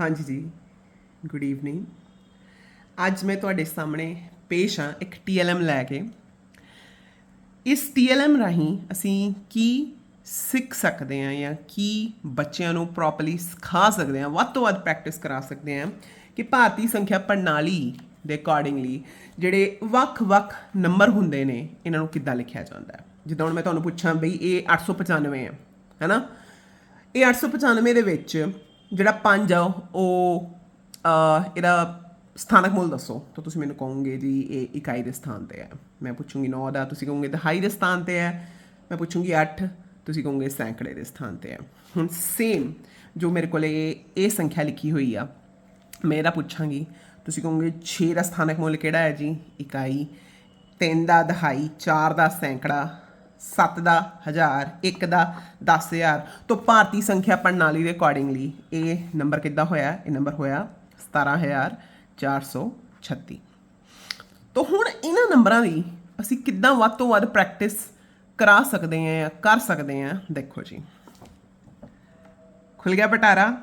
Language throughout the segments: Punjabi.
ਹਾਂਜੀ ਜੀ ਗੁੱਡ ਈਵਨਿੰਗ ਅੱਜ ਮੈਂ ਤੁਹਾਡੇ ਸਾਹਮਣੇ ਪੇਸ਼ ਹਾਂ ਇੱਕ TLM ਲੈ ਕੇ। ਇਸ TLM ਰਾਹੀਂ ਅਸੀਂ ਕੀ ਸਿੱਖ ਸਕਦੇ ਹਾਂ ਜਾਂ ਕੀ ਬੱਚਿਆਂ ਨੂੰ ਪ੍ਰੋਪਰਲੀ ਸਿਖਾ ਸਕਦੇ ਹਾਂ, ਵੱਧ ਤੋਂ ਵੱਧ ਪ੍ਰੈਕਟਿਸ ਕਰਾ ਸਕਦੇ ਹਾਂ ਕਿ ਭਾਰਤੀ ਸੰਖਿਆ ਪ੍ਰਣਾਲੀ ਦੇ ਅਕੋਰਡਿੰਗਲੀ ਜਿਹੜੇ ਵੱਖ-ਵੱਖ ਨੰਬਰ ਹੁੰਦੇ ਨੇ, ਇਹਨਾਂ ਨੂੰ ਕਿੱਦਾਂ ਲਿਖਿਆ ਜਾਂਦਾ ਹੈ। ਜਿੱਦਾਂ ਹੁਣ ਮੈਂ ਤੁਹਾਨੂੰ ਪੁੱਛਾਂ ਬਈ ਇਹ 895 ਹੈ, ਹੈਨਾ? ਇਹ 895 ਦੇ ਵਿੱਚ ਜਿਹੜਾ 5 ਆ, ਉਹ ਇਹਦਾ ਸਥਾਨਕ ਮੁੱਲ ਦੱਸੋ। ਤਾਂ ਤੁਸੀਂ ਮੈਨੂੰ ਕਹੋਗੇ ਜੀ, ਇਹ ਇਕਾਈ ਦੇ ਸਥਾਨ ਤੇ ਹੈ। ਮੈਂ ਪੁੱਛੂੰਗੀ 9 ਦਾ, ਤੁਸੀਂ ਕਹੋਗੇ ਦਹਾਈ ਦੇ ਸਥਾਨ ਤੇ ਹੈ। ਮੈਂ ਪੁੱਛੂੰਗੀ 8 ਤੁਸੀਂ ਕਹੋਗੇ ਸੈਂਕੜੇ ਦੇ ਸਥਾਨ ਤੇ ਹੈ। ਹੁਣ ਸੇਮ ਜੋ ਮੇਰੇ ਕੋਲ ਇਹ ਇਹ ਸੰਖਿਆ ਲਿਖੀ ਹੋਈ ਆ, ਮੈਂ ਇਹਦਾ ਪੁੱਛਾਂਗੀ। ਤੁਸੀਂ ਕਹੋਗੇ 6 ਦਾ ਸਥਾਨਕ ਮੁੱਲ ਕਿਹੜਾ ਹੈ ਜੀ? ਇਕਾਈ 3 ਦਾ ਦਹਾਈ 4 ਦਾ ਸੈਂਕੜਾ 7 ਦਾ, ਹਜ਼ਾਰ 1 ਦਾ 10000 ਤੋਂ ਭਾਰਤੀ ਸੰਖਿਆ ਪ੍ਰਣਾਲੀ ਦੇ ਅਕੋਰਡਿੰਗਲੀ ਇਹ ਨੰਬਰ ਕਿੱਦਾਂ ਹੋਇਆ? ਇਹ ਨੰਬਰ ਹੋਇਆ 17436 ਤੋਂ ਹੁਣ ਇਹਨਾਂ ਨੰਬਰਾਂ ਦੀ ਅਸੀਂ ਕਿੱਦਾਂ ਵੱਧ ਤੋਂ ਵੱਧ ਪ੍ਰੈਕਟਿਸ ਕਰਾ ਸਕਦੇ ਹਾਂ ਕਰ ਸਕਦੇ ਹਾਂ? ਦੇਖੋ ਜੀ। ਖੁੱਲ ਗਿਆ ਪਟਾਰਾ।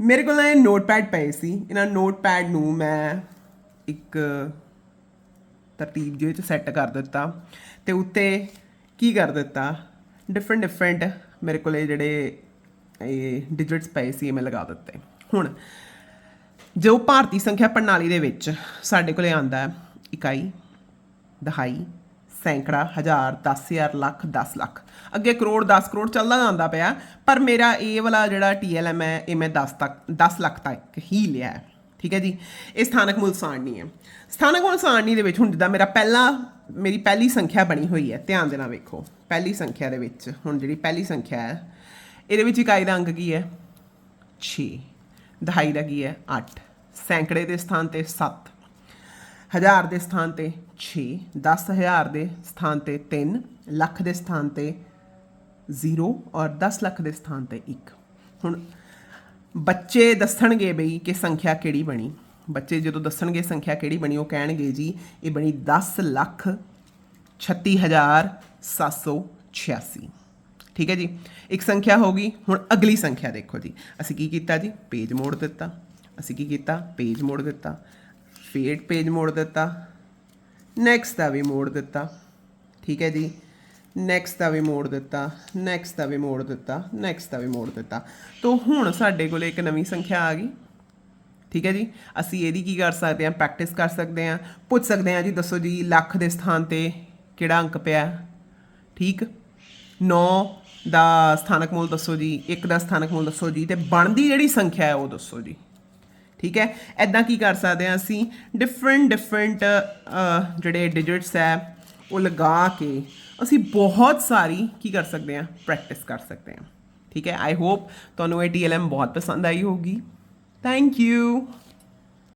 ਮੇਰੇ ਕੋਲ ਇਹ ਨੋਟਪੈਡ ਪਏ ਸੀ। ਇਹਨਾਂ ਨੋਟਪੈਡ ਨੂੰ ਮੈਂ ਇੱਕ ਤਰਤੀਬ ਜਿਹੇ ਵਿੱਚ ਸੈੱਟ ਕਰ ਦਿੱਤਾ। ਤੇ ਉੱਤੇ ਕੀ ਕਰ ਦਿੱਤਾ? ਡਿਫਰੈਂਟ ਡਿਫਰੈਂਟ ਮੇਰੇ ਕੋਲੇ ਜਿਹੜੇ ਇਹ ਡਿਜਿਟਸ ਪਏ ਸੀ ਇਹ ਮੈਂ ਲਗਾ ਦਿੱਤੇ। ਹੁਣ ਜੋ ਭਾਰਤੀ ਸੰਖਿਆ ਪ੍ਰਣਾਲੀ ਦੇ ਵਿੱਚ ਸਾਡੇ ਕੋਲੇ ਆਂਦਾ ਹੈ, ਇਕਾਈ, ਦਹਾਈ, ਸੈਂਕੜਾ, ਹਜ਼ਾਰ 10000 ਲੱਖ 10 ਲੱਖ। ਅੱਗੇ ਕਰੋੜ 10 ਕਰੋੜ ਚੱਲਦਾ ਜਾਂਦਾ ਪਿਆ, ਪਰ ਮੇਰਾ ਇਹ ਵਾਲਾ ਜਿਹੜਾ TLM ਹੈ, ਇਹ ਮੈਂ 10 ਤੱਕ 10 ਲੱਖ ਤੱਕ ਹੀ ਲਿਆ ਠੀਕ ਹੈ ਜੀ? ਇਹ ਸਥਾਨਕ ਮੁੱਲ ਹੈ। ਸਥਾਨਕ ਮੁੱਲ ਸਾਰਣੀ ਦੇ ਵਿੱਚ ਹੁਣ ਜਿੱਦਾਂ ਮੇਰਾ ਪਹਿਲਾ ਮੇਰੀ ਪਹਿਲੀ ਸੰਖਿਆ ਬਣੀ ਹੋਈ ਹੈ, ਧਿਆਨ ਦੇ ਨਾਲ ਵੇਖੋ, ਪਹਿਲੀ ਸੰਖਿਆ ਦੇ ਵਿੱਚ, ਹੁਣ ਜਿਹੜੀ ਪਹਿਲੀ ਸੰਖਿਆ ਹੈ, ਇਹਦੇ ਵਿੱਚ ਇਕਾਈ ਦਾ ਅੰਕ ਕੀ ਹੈ? 6 ਦਹਾਈ ਦਾ ਕੀ ਹੈ? 8 ਸੈਂਕੜੇ ਦੇ ਸਥਾਨ ਤੇ 7 ਹਜ਼ਾਰ ਦੇ ਸਥਾਨ ਤੇ 6 10000 ਦੇ ਸਥਾਨ ਤੇ 3 ਲੱਖ ਦੇ ਸਥਾਨ ਤੇ 0 ਔਰ 10 ਲੱਖ ਦੇ ਸਥਾਨ ਤੇ 1 ਹੁਣ ਬੱਚੇ ਦੱਸਣਗੇ ਬਈ ਕਿ ਸੰਖਿਆ ਕਿਹੜੀ ਬਣੀ। ਬੱਚੇ ਜਦੋਂ ਦੱਸਣਗੇ ਸੰਖਿਆ ਕਿਹੜੀ ਬਣੀ ਉਹ ਕਹਿਣਗੇ ਜੀ ਇਹ ਬਣੀ 10 ਲੱਖ 36786 ਠੀਕ ਹੈ ਜੀ ਇੱਕ ਸੰਖਿਆ ਹੋ ਗਈ ਹੁਣ ਅਗਲੀ ਸੰਖਿਆ ਦੇਖੋ ਜੀ ਅਸੀਂ ਕੀ ਕੀਤਾ ਜੀ ਪੇਜ ਮੋੜ ਦਿੱਤਾ ਅਸੀਂ ਕੀ ਕੀਤਾ ਪੇਜ ਮੋੜ ਦਿੱਤਾ ਫੇਰ ਪੇਜ ਮੋੜ ਦਿੱਤਾ ਨੈਕਸਟ ਦਾ ਵੀ ਮੋੜ ਦਿੱਤਾ ਠੀਕ ਹੈ ਜੀ ਨੈਕਸਟ ਦਾ ਵੀ ਮੋੜ ਦਿੱਤਾ ਨੈਕਸਟ ਦਾ ਵੀ ਮੋੜ ਦਿੱਤਾ ਨੈਕਸਟ ਦਾ ਵੀ ਮੋੜ ਦਿੱਤਾ ਤੋਂ ਹੁਣ ਸਾਡੇ ਕੋਲ ਇੱਕ ਨਵੀਂ ਸੰਖਿਆ ਆ ਗਈ ਠੀਕ ਹੈ ਜੀ? ਅਸੀਂ ਇਹਦੀ ਕੀ ਕਰ ਸਕਦੇ ਹਾਂ? ਪ੍ਰੈਕਟਿਸ ਕਰ ਸਕਦੇ ਹਾਂ। ਪੁੱਛ ਸਕਦੇ ਹਾਂ ਜੀ, ਦੱਸੋ ਜੀ, ਲੱਖ ਦੇ ਸਥਾਨ ਤੇ ਕਿਹੜਾ ਅੰਕ ਪਿਆ? ਠੀਕ? 9 ਦਾ ਸਥਾਨਕ ਮੁੱਲ ਦੱਸੋ ਜੀ 1 ਦਾ ਸਥਾਨਕ ਮੁੱਲ ਦੱਸੋ ਜੀ, ਤੇ ਬਣਦੀ ਜਿਹੜੀ ਸੰਖਿਆ ਹੈ ਉਹ ਦੱਸੋ ਜੀ। ਠੀਕ ਹੈ? ਐਦਾਂ ਕੀ ਕਰ ਸਕਦੇ ਹਾਂ ਅਸੀਂ? ਡਿਫਰੈਂਟ ਡਿਫਰੈਂਟ ਜਿਹੜੇ ਡਿਜਿਟਸ ਹੈ, ਉਹ ਲਗਾ ਕੇ ਅਸੀਂ ਬਹੁਤ ਸਾਰੀ ਕੀ ਕਰ ਸਕਦੇ ਹਾਂ? ਪ੍ਰੈਕਟਿਸ ਕਰ ਸਕਦੇ ਹਾਂ। ਠੀਕ ਹੈ? ਆਈ ਹੋਪ ਤੁਹਾਨੂੰ ਇਹ TLM ਬਹੁਤ ਪਸੰਦ ਆਈ ਹੋਗੀ Thank you.